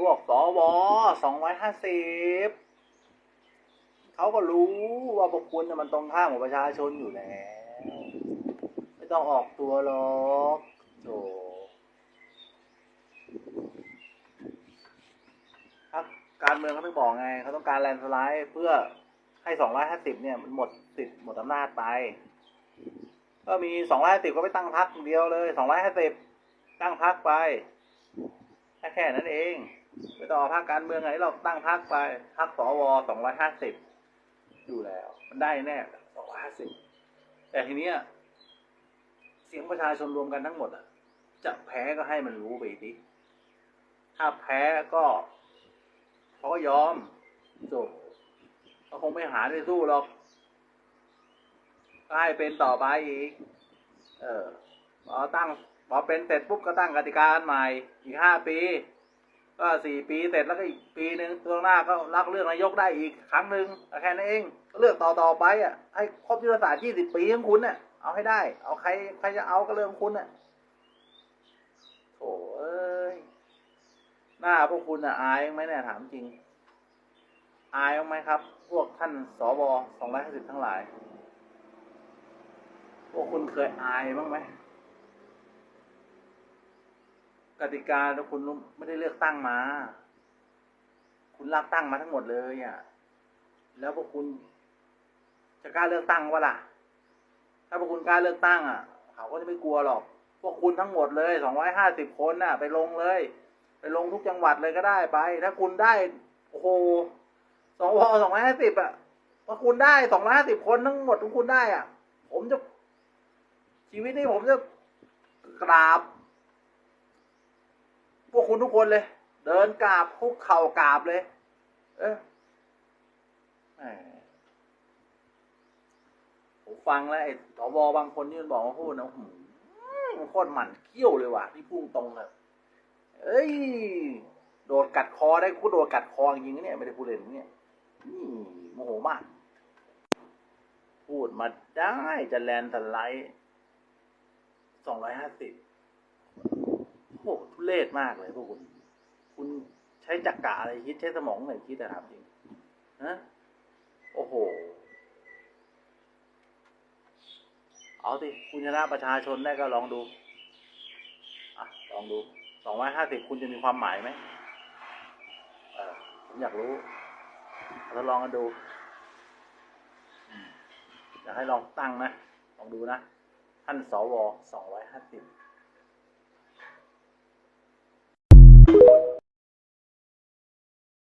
พวกสวสองร้อยห้าสิบเขาก็รู้ว่าพวกคุณมันตรงข้ามกับประชาชนอยู่แล้ว ไม่ต้องออกตัวหรอกโถครับการเมืองเขาต้องบอกไง เขาต้องการแลนด์สไลด์เพื่อให้สองร้อยห้าสิบเนี่ย มันหมดสิทธิ์หมดอำนาจไป ก็มีสองร้อยสิบก็ไปตั้งพักเดียวเลยสองร้อยห้าสิบตั้งพักไปแค่แค่นั้นเอง ไม่ต่องเอาพักการเมืองไหนเราตั้งพักไปพักสวสองร้อยห้าสิบอยู่แล้ว มันได้แน่สองร้อยห้าสิบแต่ทีเนี้ยเสียงประชาชนรวมกันทั้งหมดอะ จะแพ้ก็ให้มันรู้ไปดิถ้าแพ้ก็เขาก็ยอมจบเขาคงไม่หาด้สู้หรอกก็ให้เป็นต่อไปอีก เออพอตั้งพอเป็นเสร็จปุ๊บก็ตั้งกติกาใหม่ อีกห้าปี ก็สี่ปีเสร็จแล้วก็อีกปีหนึ่งตัวหน้าก็รักเลือกนายกได้อีกครั้งหนึ่งแค่นั้นเองเลือกต่อต่อไปอะให้ครบยุทธศาสตร์ยี่สิบปีของคุณเนี่ยเอาให้ได้ เอาใครใครจะเอาก็เรื่องคุณน่ะโถเอ้ยหน้าพวกคุณอะอายไหมเนี่ยถามจริง อายไหมครับ พวกท่านสวสองร้อยห้าสิบทั้งหลายพวกคุณเคยอายบ้างไหม กติกาถ้าคุณไม่ได้เลือกตั้งมา คุณรับตั้งมาทั้งหมดเลยอะแล้วพวกคุณจะกล้าเลือกตั้งวะล่ะ ถ้าพวกคุณกล้าเลือกตั้ง อะ เขาก็จะไม่กลัวหรอก พวกคุณทั้งหมดเลยสองร้อยห้าสิบคนน่ะ ไปลงเลย ไปลงทุกจังหวัดเลยก็ได้ไป ถ้าคุณได้โอ้โหสองวสองร้อยห้าสิบอะพอคุณได้สองร้อยห้าสิบคนทั้งหมดของคุณได้อะ ผมจะชีวิตนี้ผมจะกราบ พวกคุณทุกคนเลย เดินกราบคุกเข่ากราบเลย เออผมฟังแล้วไอ้สวบางคนที่มันบอกว่าพูดนะหืมโคตรหมันเขี้ยวเลยว่ะที่พูดตรงเลยเอ้ย โดดกัดคอได้กูโดดกัดคอจริงเนี่ยไม่ได้พูดเล่นเนี่ยนี่โมโหมาก พูดมาได้จะแลนด์สไลด์สองร้อยห้าสิบ เรศมากเลยพวกคุณ คุณใช้จักกะอะไรคิดใช้สมองไหนคิดอะครับจริงฮะโอ้โห เอาสิคุณชนะประชาชนได้ก็ลองดูอะลองดูสองร้อยห้าสิบคุณจะมีความหมายไหมเออผมอยากรู้ทดลองกันดูอยากให้ลองตั้งนะ ลองดูนะท่านสวสองร้อยห้าสิบ